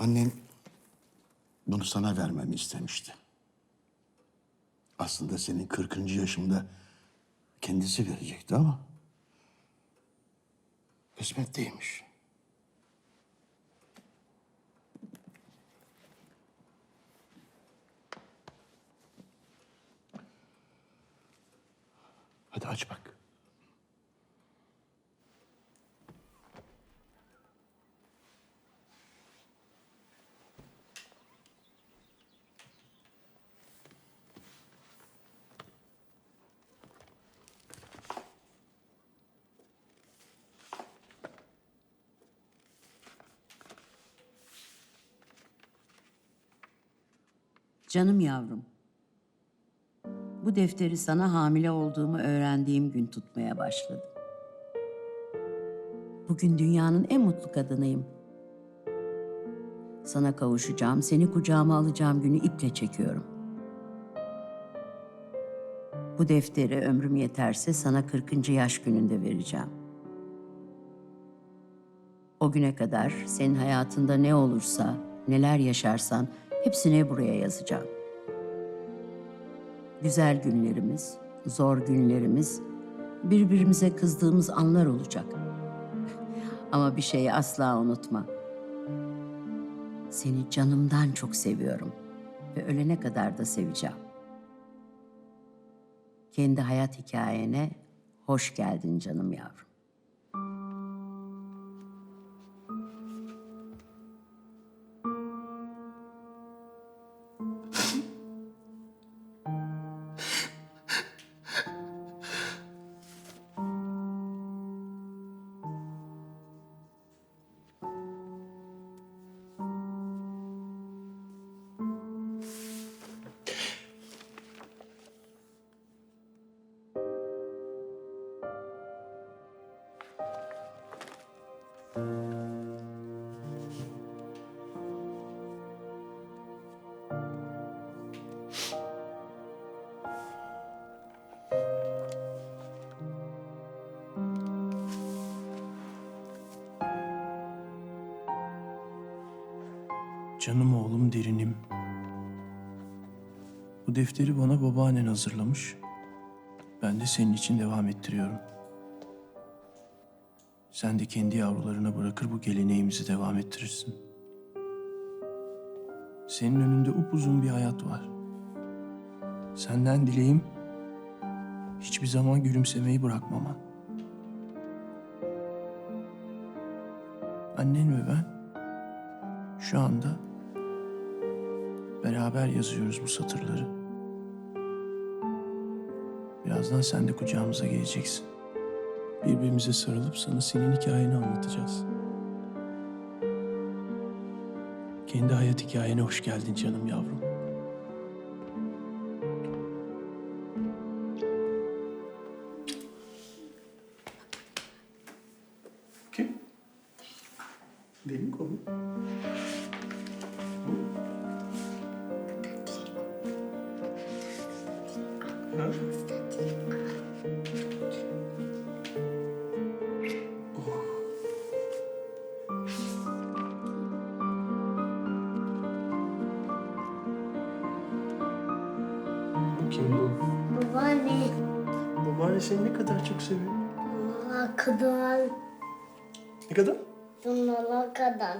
Annen bunu sana vermemi istemişti. Aslında senin 40. yaşında kendisi verecekti ama kısmet değilmiş. Hadi aç bak. Canım yavrum. Bu defteri sana hamile olduğumu öğrendiğim gün tutmaya başladım. Bugün dünyanın en mutlu kadınıyım. Sana kavuşacağım, seni kucağıma alacağım günü iple çekiyorum. Bu defteri ömrüm yeterse sana 40. yaş gününde vereceğim. O güne kadar senin hayatında ne olursa, neler yaşarsan hepsini buraya yazacağım. Güzel günlerimiz, zor günlerimiz, birbirimize kızdığımız anlar olacak. Ama bir şeyi asla unutma. Seni canımdan çok seviyorum ve ölene kadar da seveceğim. Kendi hayat hikayene hoş geldin canım yavrum. Canım oğlum derinim. Bu defteri bana babaannen hazırlamış. Ben de senin için devam ettiriyorum. Sen de kendi yavrularına bırakır bu geleneğimizi devam ettirirsin. Senin önünde upuzun bir hayat var. Senden dileğim hiçbir zaman gülümsemeyi bırakmaman. Annen ve ben şu anda beraber yazıyoruz bu satırları. Birazdan sen de kucağımıza geleceksin. Birbirimize sarılıp sana senin hikayeni anlatacağız. Kendi hayat hikayene hoş geldin canım yavrum. Kim? Benim konu. Kim bu? Babaanne, Babaanne seni ne kadar çok seviyor. sonuna kadar, Ne kadar? sonuna kadar.